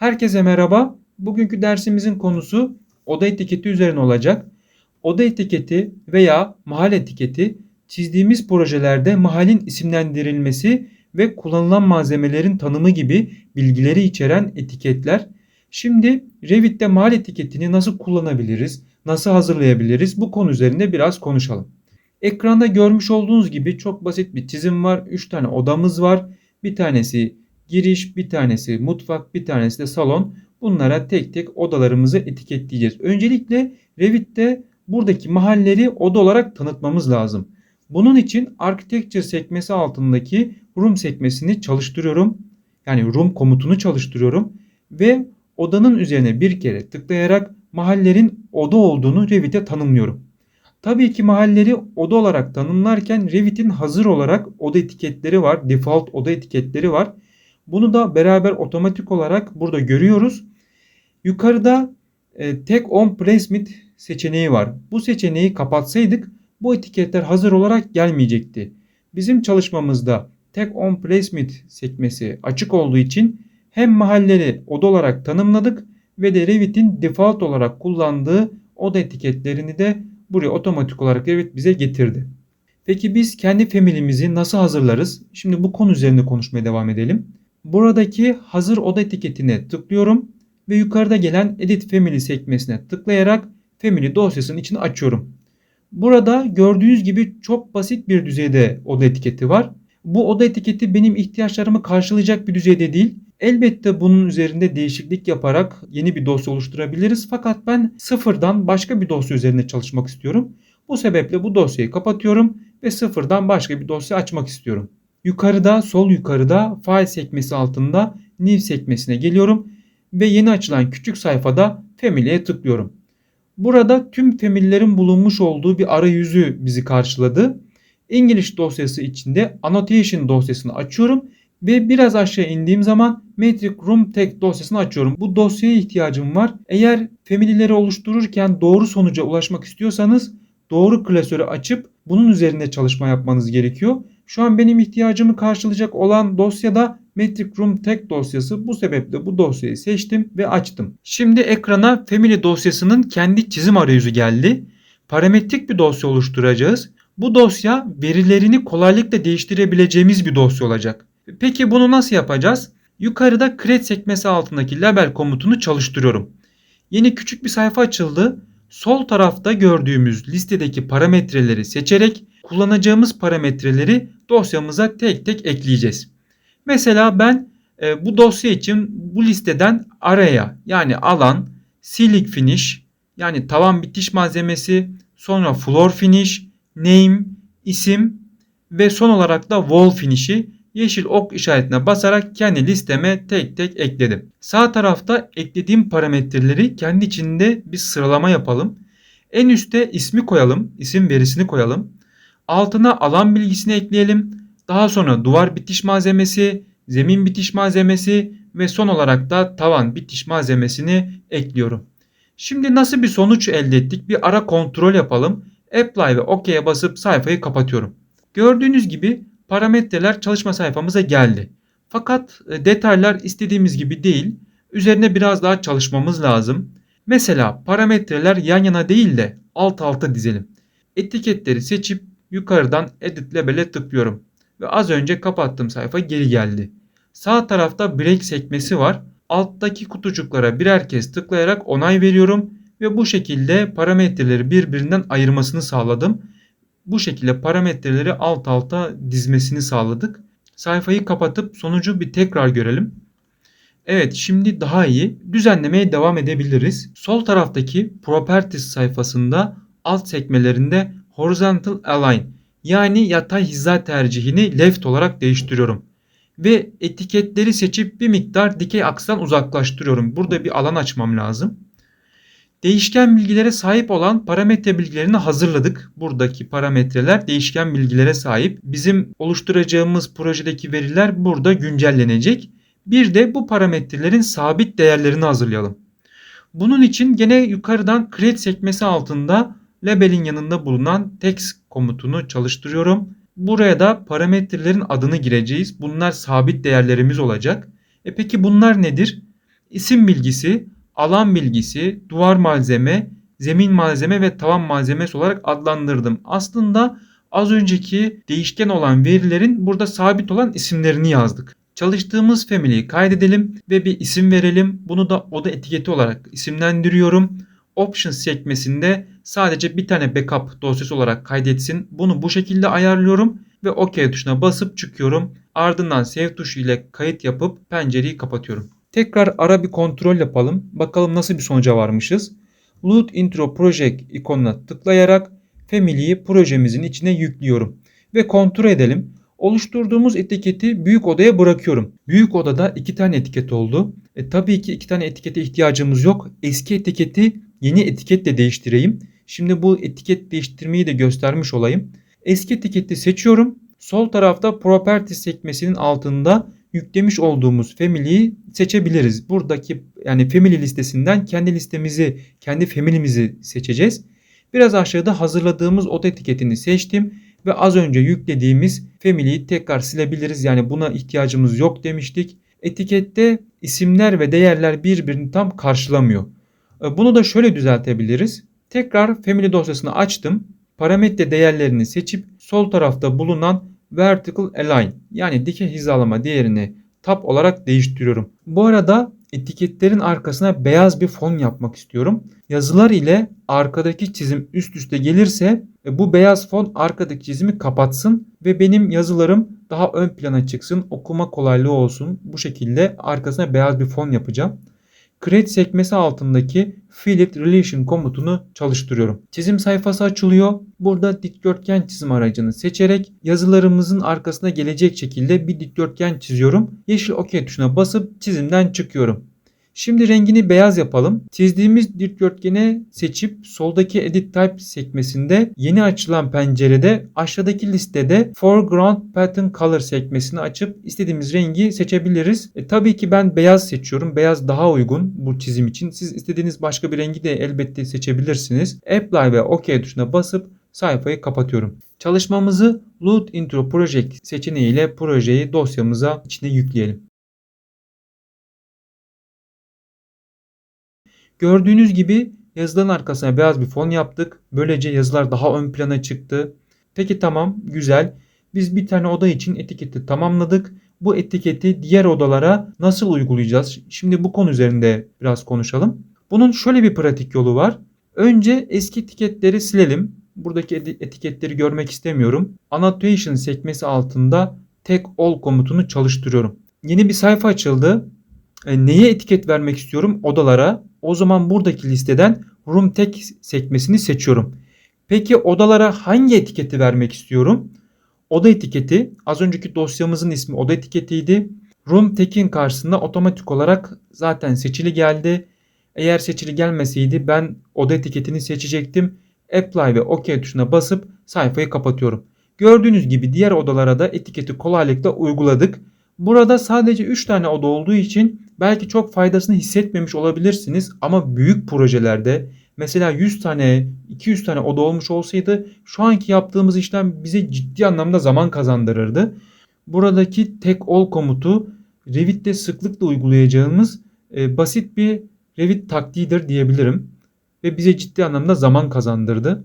Herkese merhaba. Bugünkü dersimizin konusu oda etiketi üzerine olacak. Oda etiketi veya mahal etiketi çizdiğimiz projelerde mahalin isimlendirilmesi ve kullanılan malzemelerin tanımı gibi bilgileri içeren etiketler. Şimdi Revit'te mahal etiketini nasıl kullanabiliriz, nasıl hazırlayabiliriz bu konu üzerinde biraz konuşalım. Ekranda görmüş olduğunuz gibi çok basit bir çizim var. 3 tane odamız var. Bir tanesi giriş, bir tanesi mutfak, bir tanesi de salon. Bunlara tek tek odalarımızı etiketleyeceğiz. Öncelikle Revit'te buradaki mahalleri oda olarak tanıtmamız lazım. Bunun için Architecture sekmesi altındaki Room sekmesini çalıştırıyorum. Yani Room komutunu çalıştırıyorum ve odanın üzerine bir kere tıklayarak mahallerin oda olduğunu Revit'e tanımlıyorum. Tabii ki mahalleri oda olarak tanımlarken Revit'in hazır olarak oda etiketleri var. Default oda etiketleri var. Bunu da beraber otomatik olarak burada görüyoruz. Yukarıda e, Tag on Placement seçeneği var. Bu seçeneği kapatsaydık bu etiketler hazır olarak gelmeyecekti. Bizim çalışmamızda Tag on Placement sekmesi açık olduğu için hem mahalleri oda olarak tanımladık ve de Revit'in default olarak kullandığı oda etiketlerini de buraya otomatik olarak Revit bize getirdi. Peki biz kendi family'mizi nasıl hazırlarız? Şimdi bu konu üzerinde konuşmaya devam edelim. Buradaki hazır oda etiketine tıklıyorum ve yukarıda gelen Edit Family sekmesine tıklayarak Family dosyasının içini açıyorum. Burada gördüğünüz gibi çok basit bir düzeyde oda etiketi var. Bu oda etiketi benim ihtiyaçlarımı karşılayacak bir düzeyde değil. Elbette bunun üzerinde değişiklik yaparak yeni bir dosya oluşturabiliriz. Fakat ben sıfırdan başka bir dosya üzerinde çalışmak istiyorum. Bu sebeple bu dosyayı kapatıyorum ve sıfırdan başka bir dosya açmak istiyorum. Yukarıda sol yukarıda file sekmesi altında new sekmesine geliyorum ve yeni açılan küçük sayfada family'e tıklıyorum. Burada tüm family'lerin bulunmuş olduğu bir arayüzü bizi karşıladı. English dosyası içinde annotation dosyasını açıyorum ve biraz aşağı indiğim zaman Metric Room Tag dosyasını açıyorum. Bu dosyaya ihtiyacım var. Eğer family'leri oluştururken doğru sonuca ulaşmak istiyorsanız doğru klasörü açıp bunun üzerinde çalışma yapmanız gerekiyor. Şu an benim ihtiyacımı karşılayacak olan dosyada Metric Room Tag dosyası. Bu sebeple bu dosyayı seçtim ve açtım. Şimdi ekrana Family dosyasının kendi çizim arayüzü geldi. Parametrik bir dosya oluşturacağız. Bu dosya verilerini kolaylıkla değiştirebileceğimiz bir dosya olacak. Peki bunu nasıl yapacağız? Yukarıda Create sekmesi altındaki label komutunu çalıştırıyorum. Yeni küçük bir sayfa açıldı. Sol tarafta gördüğümüz listedeki parametreleri seçerek kullanacağımız parametreleri dosyamıza tek tek ekleyeceğiz. Mesela ben e, bu dosya için bu listeden araya yani alan, ceiling finish yani tavan bitiş malzemesi, sonra floor finish, name, isim ve son olarak da wall finish'i yeşil ok işaretine basarak kendi listeme tek tek ekledim. Sağ tarafta eklediğim parametreleri kendi içinde bir sıralama yapalım. En üste ismi koyalım, isim verisini koyalım. Altına alan bilgisini ekleyelim. Daha sonra duvar bitiş malzemesi, zemin bitiş malzemesi ve son olarak da tavan bitiş malzemesini ekliyorum. Şimdi nasıl bir sonuç elde ettik? Bir ara kontrol yapalım. Apply ve OK'ye basıp sayfayı kapatıyorum. Gördüğünüz gibi parametreler çalışma sayfamıza geldi. Fakat e, detaylar istediğimiz gibi değil. Üzerine biraz daha çalışmamız lazım. Mesela parametreler yan yana değil de alt alta dizelim. Etiketleri seçip yukarıdan Edit Label'e tıklıyorum. Ve az önce kapattığım sayfa geri geldi. Sağ tarafta Break sekmesi var. Alttaki kutucuklara birer kez tıklayarak onay veriyorum. Ve bu şekilde parametreleri birbirinden ayırmasını sağladım. Bu şekilde parametreleri alt alta dizmesini sağladık. Sayfayı kapatıp sonucu bir tekrar görelim. Evet şimdi daha iyi düzenlemeye devam edebiliriz. Sol taraftaki Properties sayfasında alt sekmelerinde Horizontal Align yani yatay hiza tercihini left olarak değiştiriyorum. Ve etiketleri seçip bir miktar dikey aksdan uzaklaştırıyorum. Burada bir alan açmam lazım. Değişken bilgilere sahip olan parametre bilgilerini hazırladık. Buradaki parametreler değişken bilgilere sahip. Bizim oluşturacağımız projedeki veriler burada güncellenecek. Bir de bu parametrelerin sabit değerlerini hazırlayalım. Bunun için gene yukarıdan create sekmesi altında label'in yanında bulunan text komutunu çalıştırıyorum. Buraya da parametrelerin adını gireceğiz. Bunlar sabit değerlerimiz olacak. E peki bunlar nedir? isim bilgisi, alan bilgisi, duvar malzeme, zemin malzeme ve tavan malzemesi olarak adlandırdım. Aslında az önceki değişken olan verilerin burada sabit olan isimlerini yazdık. Çalıştığımız family'yi kaydedelim ve bir isim verelim. Bunu da oda etiketi olarak isimlendiriyorum. Options sekmesinde sadece bir tane backup dosyası olarak kaydetsin. Bunu bu şekilde ayarlıyorum ve OK tuşuna basıp çıkıyorum. Ardından save tuşu ile kayıt yapıp pencereyi kapatıyorum. Tekrar ara bir kontrol yapalım. Bakalım nasıl bir sonuca varmışız. Loot Intro Project ikonuna tıklayarak Family'yi projemizin içine yüklüyorum. Ve kontrol edelim. Oluşturduğumuz etiketi büyük odaya bırakıyorum. Büyük odada iki tane etiket oldu. E, tabii ki iki tane etikete ihtiyacımız yok. Eski etiketi yeni etiketle değiştireyim. Şimdi bu etiket değiştirmeyi de göstermiş olayım. Eski etiketi seçiyorum. Sol tarafta Properties sekmesinin altında yüklemiş olduğumuz family'yi seçebiliriz. Buradaki yani family listesinden kendi listemizi, kendi family'mizi seçeceğiz. Biraz aşağıda hazırladığımız oda etiketini seçtim ve az önce yüklediğimiz family'yi tekrar silebiliriz. Yani buna ihtiyacımız yok demiştik. Etikette isimler ve değerler birbirini tam karşılamıyor. E, bunu da şöyle düzeltebiliriz. Tekrar family dosyasını açtım. Parametre değerlerini seçip sol tarafta bulunan vertical align yani dikey hizalama değerini tab olarak değiştiriyorum. Bu arada etiketlerin arkasına beyaz bir fon yapmak istiyorum. Yazılar ile arkadaki çizim üst üste gelirse e, bu beyaz fon arkadaki çizimi kapatsın ve benim yazılarım daha ön plana çıksın. Okuma kolaylığı olsun. Bu şekilde arkasına beyaz bir fon yapacağım. Create sekmesi altındaki Fillet Relation komutunu çalıştırıyorum. Çizim sayfası açılıyor. Burada dikdörtgen çizim aracını seçerek yazılarımızın arkasına gelecek şekilde bir dikdörtgen çiziyorum. Yeşil OK tuşuna basıp çizimden çıkıyorum. Şimdi rengini beyaz yapalım. Çizdiğimiz dikdörtgeni seçip soldaki Edit Type sekmesinde yeni açılan pencerede aşağıdaki listede Foreground Pattern Color sekmesini açıp istediğimiz rengi seçebiliriz. E, tabii ki ben beyaz seçiyorum. Beyaz daha uygun bu çizim için. Siz istediğiniz başka bir rengi de elbette seçebilirsiniz. Apply ve OK tuşuna basıp sayfayı kapatıyorum. Çalışmamızı Load Intro Project seçeneğiyle projeyi dosyamıza içine yükleyelim. Gördüğünüz gibi yazıların arkasına beyaz bir fon yaptık. Böylece yazılar daha ön plana çıktı. Peki tamam güzel. Biz bir tane oda için etiketi tamamladık. Bu etiketi diğer odalara nasıl uygulayacağız? Şimdi bu konu üzerinde biraz konuşalım. Bunun şöyle bir pratik yolu var. Önce eski etiketleri silelim. Buradaki etiketleri görmek istemiyorum. Annotation sekmesi altında tek all komutunu çalıştırıyorum. Yeni bir sayfa açıldı. E, neye etiket vermek istiyorum? Odalara. O zaman buradaki listeden room tag sekmesini seçiyorum. Peki odalara hangi etiketi vermek istiyorum? Oda etiketi az önceki dosyamızın ismi oda etiketiydi. Room tag'in karşısında otomatik olarak zaten seçili geldi. Eğer seçili gelmeseydi ben oda etiketini seçecektim. Apply ve OK tuşuna basıp sayfayı kapatıyorum. Gördüğünüz gibi diğer odalara da etiketi kolaylıkla uyguladık. Burada sadece 3 tane oda olduğu için belki çok faydasını hissetmemiş olabilirsiniz ama büyük projelerde mesela 100 tane 200 tane oda olmuş olsaydı şu anki yaptığımız işlem bize ciddi anlamda zaman kazandırırdı. Buradaki tek all komutu Revit'te sıklıkla uygulayacağımız e, basit bir Revit taktiğidir diyebilirim ve bize ciddi anlamda zaman kazandırdı.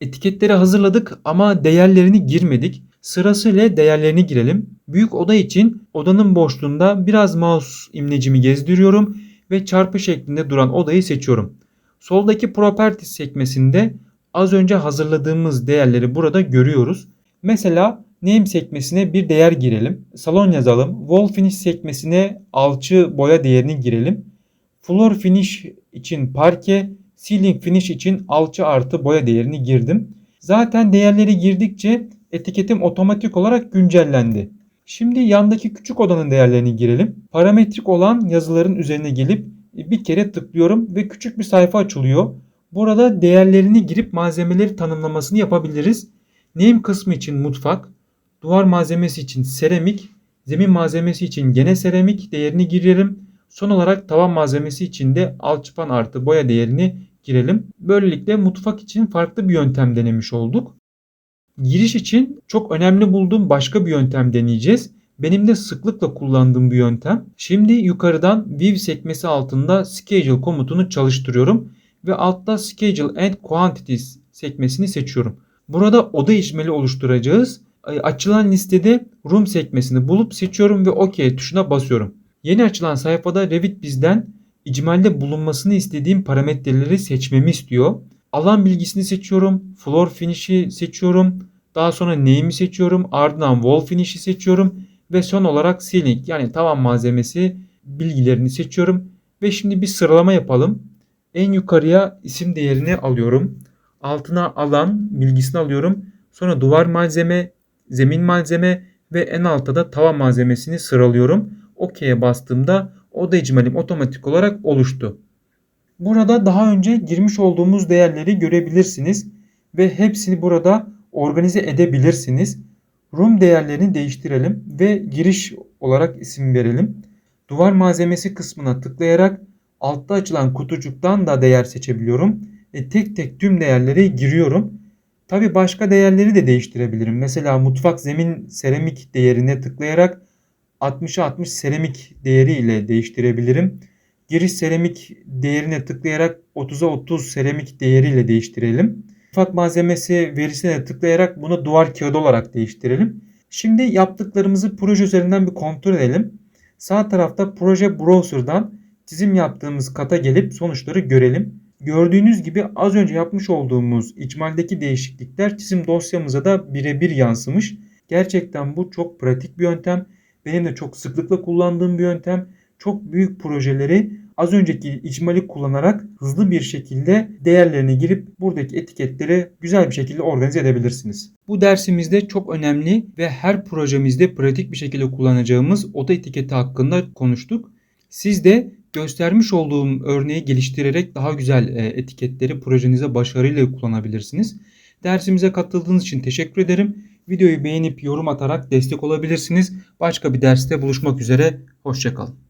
Etiketleri hazırladık ama değerlerini girmedik. Sırasıyla değerlerini girelim. Büyük oda için odanın boşluğunda biraz mouse imlecimi gezdiriyorum ve çarpı şeklinde duran odayı seçiyorum. Soldaki Properties sekmesinde az önce hazırladığımız değerleri burada görüyoruz. Mesela Name sekmesine bir değer girelim. Salon yazalım. Wall Finish sekmesine alçı boya değerini girelim. Floor Finish için parke, Ceiling Finish için alçı artı boya değerini girdim. Zaten değerleri girdikçe etiketim otomatik olarak güncellendi. Şimdi yandaki küçük odanın değerlerini girelim. Parametrik olan yazıların üzerine gelip bir kere tıklıyorum ve küçük bir sayfa açılıyor. Burada değerlerini girip malzemeleri tanımlamasını yapabiliriz. Name kısmı için mutfak, duvar malzemesi için seramik, zemin malzemesi için gene seramik değerini girelim. Son olarak tavan malzemesi için de alçıpan artı boya değerini girelim. Böylelikle mutfak için farklı bir yöntem denemiş olduk. Giriş için çok önemli bulduğum başka bir yöntem deneyeceğiz. Benim de sıklıkla kullandığım bir yöntem. Şimdi yukarıdan view sekmesi altında schedule komutunu çalıştırıyorum ve altta schedule and quantities sekmesini seçiyorum. Burada oda icmali oluşturacağız. Açılan listede room sekmesini bulup seçiyorum ve OK tuşuna basıyorum. Yeni açılan sayfada Revit bizden icmalde bulunmasını istediğim parametreleri seçmemi istiyor. Alan bilgisini seçiyorum. Floor finish'i seçiyorum. Daha sonra name'i seçiyorum. Ardından wall finish'i seçiyorum. Ve son olarak ceiling yani tavan malzemesi bilgilerini seçiyorum. Ve şimdi bir sıralama yapalım. En yukarıya isim değerini alıyorum. Altına alan bilgisini alıyorum. Sonra duvar malzeme, zemin malzeme ve en altta da tavan malzemesini sıralıyorum. OK'ye bastığımda oda icmalim otomatik olarak oluştu. Burada daha önce girmiş olduğumuz değerleri görebilirsiniz ve hepsini burada organize edebilirsiniz. Room değerlerini değiştirelim ve giriş olarak isim verelim. Duvar malzemesi kısmına tıklayarak altta açılan kutucuktan da değer seçebiliyorum. E, tek tek tüm değerleri giriyorum. Tabi başka değerleri de değiştirebilirim. Mesela mutfak zemin seramik değerine tıklayarak 60'a 60 seramik değeri ile değiştirebilirim. Giriş seramik değerine tıklayarak 30'a 30 seramik değeri ile değiştirelim. Mutfak malzemesi verisine tıklayarak bunu duvar kağıdı olarak değiştirelim. Şimdi yaptıklarımızı proje üzerinden bir kontrol edelim. Sağ tarafta proje browser'dan çizim yaptığımız kata gelip sonuçları görelim. Gördüğünüz gibi az önce yapmış olduğumuz icmaldeki değişiklikler çizim dosyamıza da birebir yansımış. Gerçekten bu çok pratik bir yöntem. Benim de çok sıklıkla kullandığım bir yöntem. Çok büyük projeleri az önceki icmali kullanarak hızlı bir şekilde değerlerini girip buradaki etiketleri güzel bir şekilde organize edebilirsiniz. Bu dersimizde çok önemli ve her projemizde pratik bir şekilde kullanacağımız oda etiketi hakkında konuştuk. Siz de göstermiş olduğum örneği geliştirerek daha güzel e, etiketleri projenize başarıyla kullanabilirsiniz. Dersimize katıldığınız için teşekkür ederim. Videoyu beğenip yorum atarak destek olabilirsiniz. Başka bir derste buluşmak üzere. Hoşçakalın.